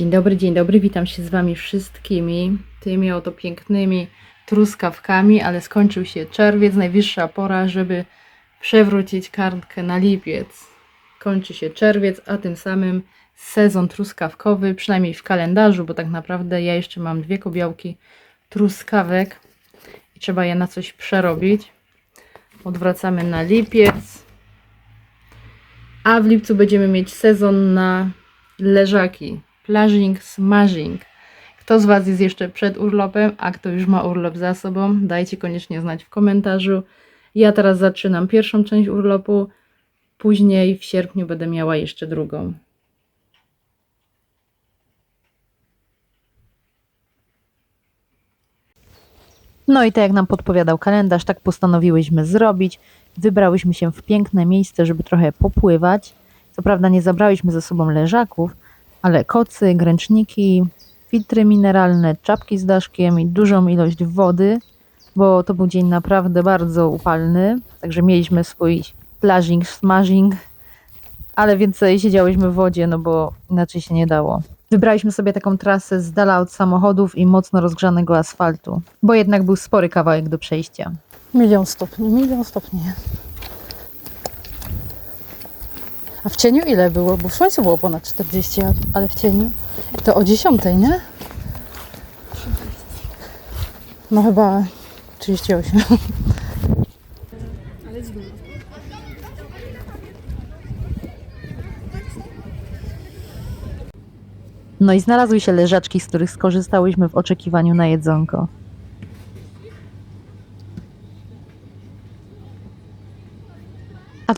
Dzień dobry, dzień dobry, witam się z Wami wszystkimi, tymi oto pięknymi truskawkami, ale skończył się czerwiec, najwyższa pora, żeby przewrócić kartkę na lipiec. Kończy się czerwiec, a tym samym sezon truskawkowy, przynajmniej w kalendarzu, bo tak naprawdę ja jeszcze mam dwie kobiałki truskawek i trzeba je na coś przerobić. Odwracamy na lipiec, a w lipcu będziemy mieć sezon na leżaki, plażing, smażing. Kto z Was jest jeszcze przed urlopem, a kto już ma urlop za sobą, dajcie koniecznie znać w komentarzu. Ja teraz zaczynam pierwszą część urlopu, później w sierpniu będę miała jeszcze drugą. No i tak jak nam podpowiadał kalendarz, tak postanowiłyśmy zrobić. Wybrałyśmy się w piękne miejsce, żeby trochę popływać. Co prawda nie zabrałyśmy ze sobą leżaków, ale kocy, gręczniki, filtry mineralne, czapki z daszkiem i dużą ilość wody, bo to był dzień naprawdę bardzo upalny, także mieliśmy swój plażing, smażing, ale więcej siedziałyśmy w wodzie, no bo inaczej się nie dało. Wybraliśmy sobie taką trasę z dala od samochodów i mocno rozgrzanego asfaltu, bo jednak był spory kawałek do przejścia. Milion stopni, milion stopni. A w cieniu ile było? Bo w słońcu było ponad 40, a- ale w cieniu to o 10, nie? No chyba 38. No i znalazły się leżaczki, z których skorzystałyśmy w oczekiwaniu na jedzonko.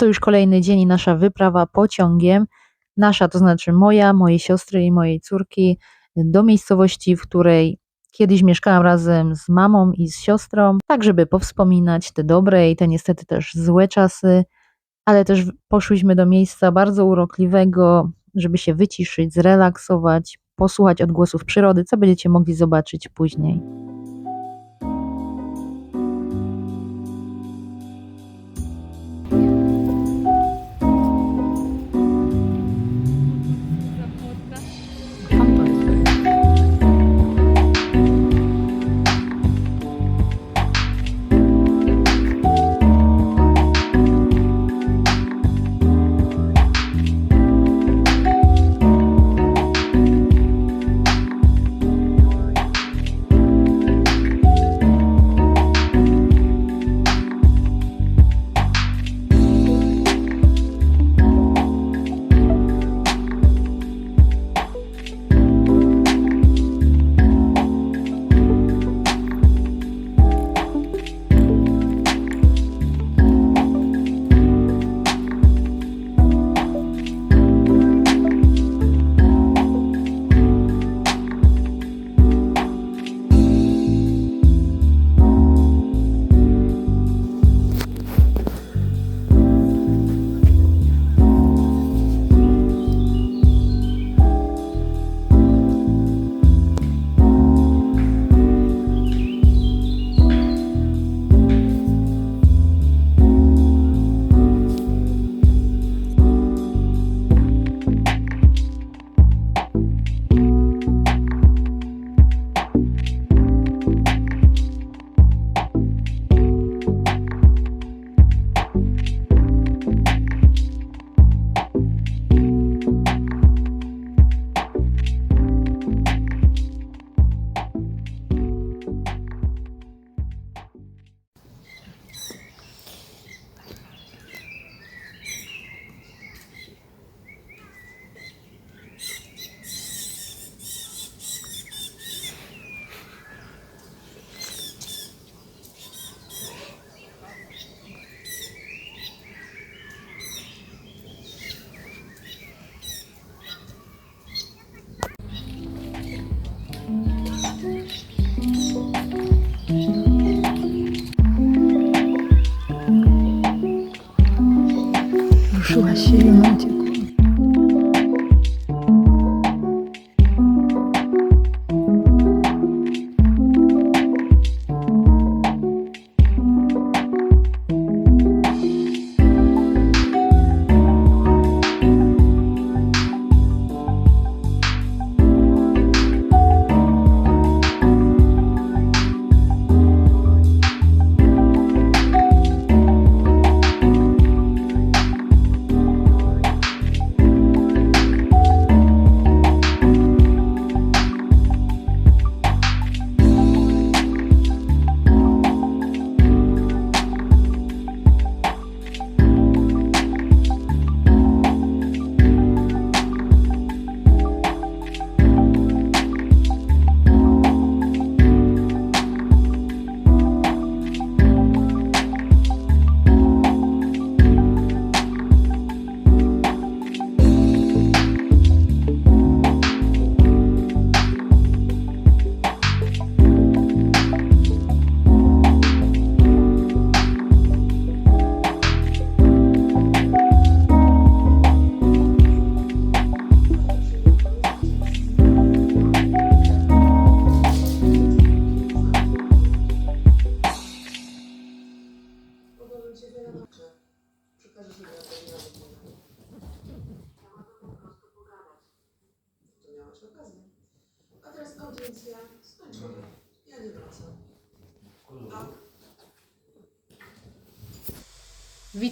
To już kolejny dzień i nasza wyprawa pociągiem. Nasza, to znaczy moja, mojej siostry i mojej córki, do miejscowości, w której kiedyś mieszkałam razem z mamą i z siostrą, tak żeby powspominać te dobre i te niestety też złe czasy, ale też poszłyśmy do miejsca bardzo urokliwego, żeby się wyciszyć, zrelaksować, posłuchać odgłosów przyrody, co będziecie mogli zobaczyć później.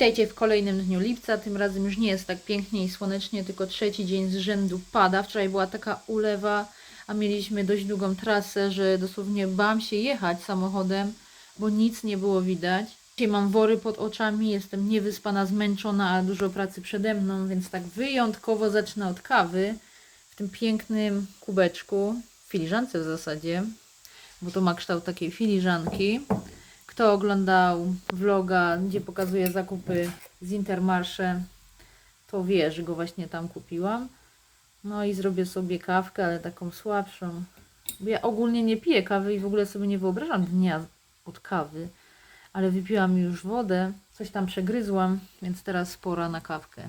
Witajcie w kolejnym dniu lipca. Tym razem już nie jest tak pięknie i słonecznie, tylko trzeci dzień z rzędu pada. Wczoraj była taka ulewa, a mieliśmy dość długą trasę, że dosłownie bałam się jechać samochodem, bo nic nie było widać. Dzisiaj mam wory pod oczami, jestem niewyspana, zmęczona, a dużo pracy przede mną, więc tak wyjątkowo zacznę od kawy w tym pięknym kubeczku, filiżance w zasadzie, bo to ma kształt takiej filiżanki. Kto oglądał vloga, gdzie pokazuję zakupy z Intermarsze, to wie, że go właśnie tam kupiłam. No i zrobię sobie kawkę, ale taką słabszą. Bo ja ogólnie nie piję kawy i w ogóle sobie nie wyobrażam dnia od kawy. Ale wypiłam już wodę, coś tam przegryzłam, więc teraz pora na kawkę.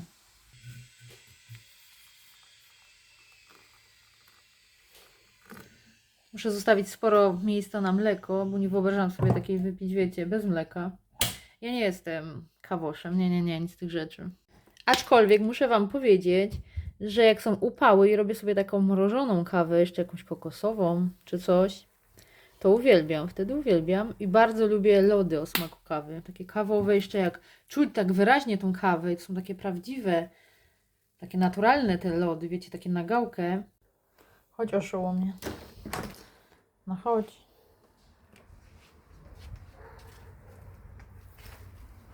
Muszę zostawić sporo miejsca na mleko, bo nie wyobrażam sobie takiej wypić, wiecie, bez mleka. Ja nie jestem kawoszem, nie, nie, nie, nic z tych rzeczy. Aczkolwiek muszę Wam powiedzieć, że jak są upały i robię sobie taką mrożoną kawę, jeszcze jakąś kokosową czy coś, to uwielbiam, wtedy uwielbiam i bardzo lubię lody o smaku kawy. Takie kawowe, jeszcze jak czuć tak wyraźnie tą kawę, to są takie prawdziwe, takie naturalne te lody, wiecie, takie na gałkę. Chodź oszołomie. No chodź.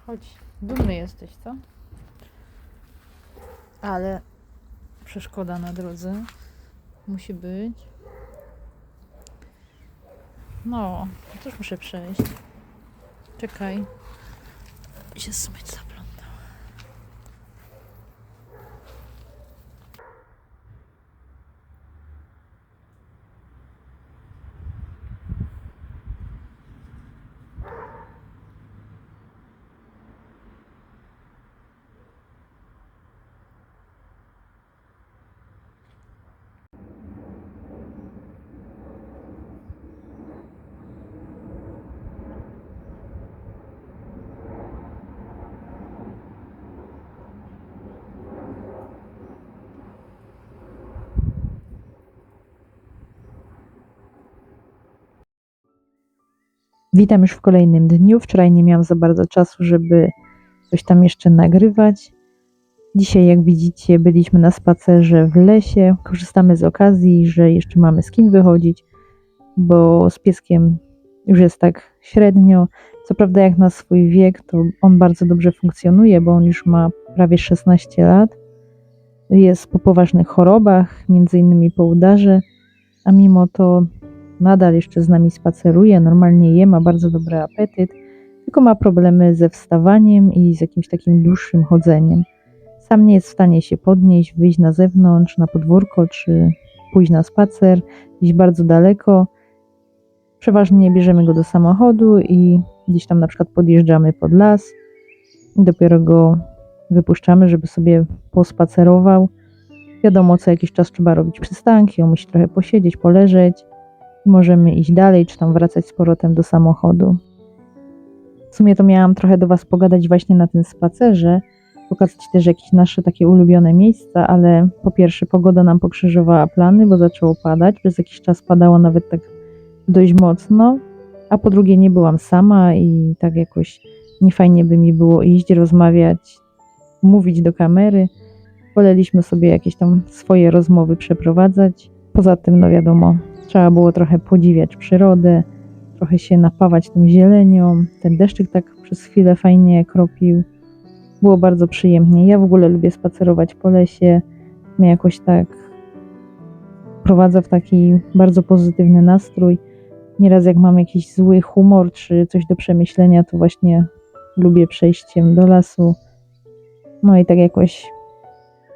Chodź. Dumny jesteś, co? Ale przeszkoda na drodze musi być. No, też muszę przejść. Czekaj. Się smyć Witam już w kolejnym dniu. Wczoraj nie miałam za bardzo czasu, żeby coś tam jeszcze nagrywać. Dzisiaj, jak widzicie, byliśmy na spacerze w lesie. Korzystamy z okazji, że jeszcze mamy z kim wychodzić, bo z pieskiem już jest tak średnio. Co prawda, jak na swój wiek, to on bardzo dobrze funkcjonuje, bo on już ma prawie 16 lat. Jest po poważnych chorobach, między innymi po udarze, a mimo to nadal jeszcze z nami spaceruje, normalnie je, ma bardzo dobry apetyt, tylko ma problemy ze wstawaniem i z jakimś takim dłuższym chodzeniem. Sam nie jest w stanie się podnieść, wyjść na zewnątrz, na podwórko, czy pójść na spacer, gdzieś bardzo daleko. Przeważnie nie bierzemy go do samochodu i gdzieś tam na przykład podjeżdżamy pod las i dopiero go wypuszczamy, żeby sobie pospacerował. Wiadomo, co jakiś czas trzeba robić przystanki, on musi trochę posiedzieć, poleżeć możemy iść dalej, czy tam wracać z powrotem do samochodu. W sumie to miałam trochę do Was pogadać właśnie na tym spacerze, pokazać też jakieś nasze takie ulubione miejsca, ale po pierwsze pogoda nam pokrzyżowała plany, bo zaczęło padać, przez jakiś czas padało nawet tak dość mocno, a po drugie nie byłam sama i tak jakoś niefajnie by mi było iść, rozmawiać, mówić do kamery. Woleliśmy sobie jakieś tam swoje rozmowy przeprowadzać. Poza tym, no wiadomo, Trzeba było trochę podziwiać przyrodę, trochę się napawać tą zielenią. Ten deszczyk tak przez chwilę fajnie kropił. Było bardzo przyjemnie. Ja w ogóle lubię spacerować po lesie. Mnie jakoś tak prowadza w taki bardzo pozytywny nastrój. Nieraz jak mam jakiś zły humor czy coś do przemyślenia, to właśnie lubię przejściem do lasu. No i tak jakoś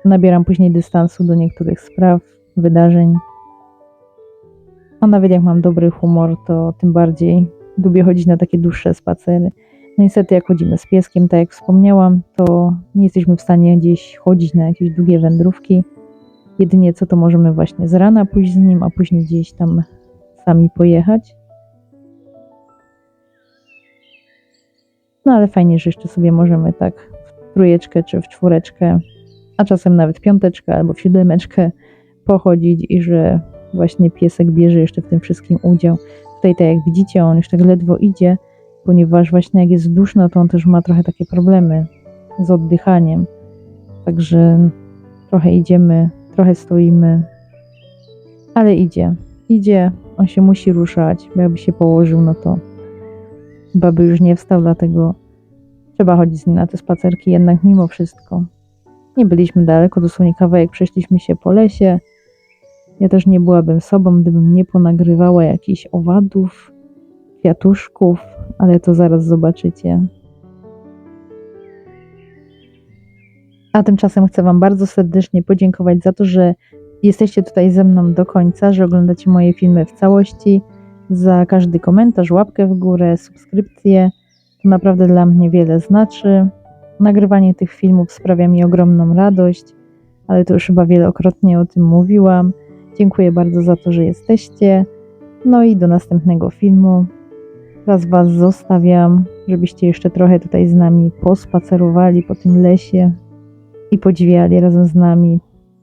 nabieram później dystansu do niektórych spraw, wydarzeń. A nawet jak mam dobry humor, to tym bardziej lubię chodzić na takie dłuższe spacery. No niestety, jak chodzimy z pieskiem, tak jak wspomniałam, to nie jesteśmy w stanie gdzieś chodzić na jakieś długie wędrówki. Jedynie co to możemy właśnie z rana pójść z nim, a później gdzieś tam sami pojechać. No ale fajnie, że jeszcze sobie możemy tak w trójeczkę czy w czwóreczkę, a czasem nawet piąteczkę albo w siódemeczkę pochodzić i że właśnie piesek bierze jeszcze w tym wszystkim udział. Tutaj tak jak widzicie, on już tak ledwo idzie, ponieważ właśnie jak jest duszno, to on też ma trochę takie problemy z oddychaniem. Także trochę idziemy, trochę stoimy, ale idzie. Idzie, on się musi ruszać, bo jakby się położył, no to chyba by już nie wstał, dlatego trzeba chodzić z nim na te spacerki, jednak mimo wszystko. Nie byliśmy daleko, dosłownie kawałek przeszliśmy się po lesie. Ja też nie byłabym sobą, gdybym nie ponagrywała jakichś owadów, kwiatuszków, ale to zaraz zobaczycie. A tymczasem chcę Wam bardzo serdecznie podziękować za to, że jesteście tutaj ze mną do końca, że oglądacie moje filmy w całości, za każdy komentarz, łapkę w górę, subskrypcję. To naprawdę dla mnie wiele znaczy. Nagrywanie tych filmów sprawia mi ogromną radość, ale to już chyba wielokrotnie o tym mówiłam. Dziękuję bardzo za to, że jesteście. No i do następnego filmu. Teraz Was zostawiam, żebyście jeszcze trochę tutaj z nami pospacerowali po tym lesie i podziwiali razem z nami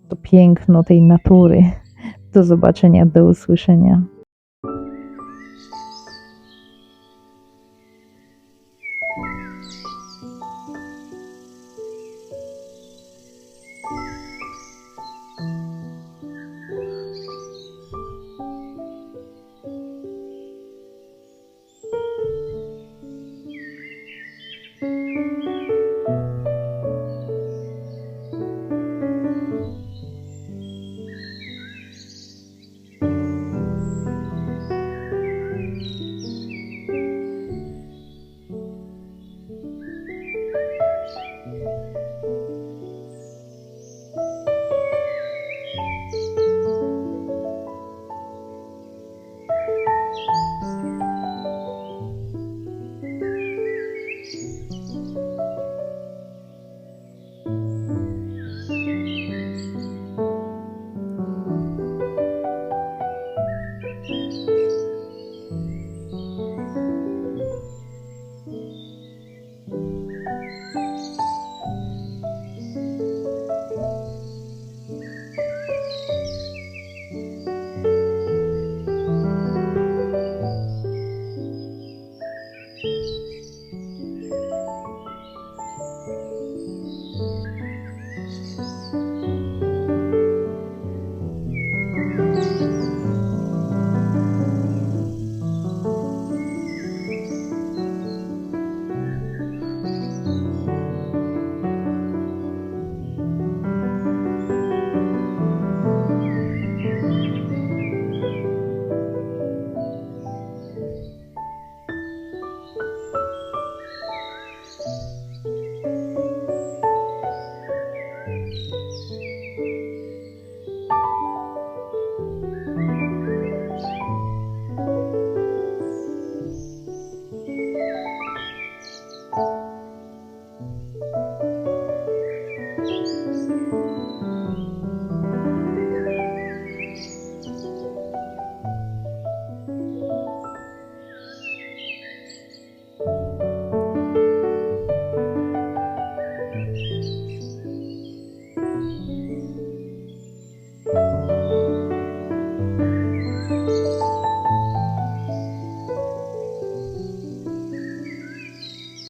to piękno tej natury. Do zobaczenia, do usłyszenia. thank you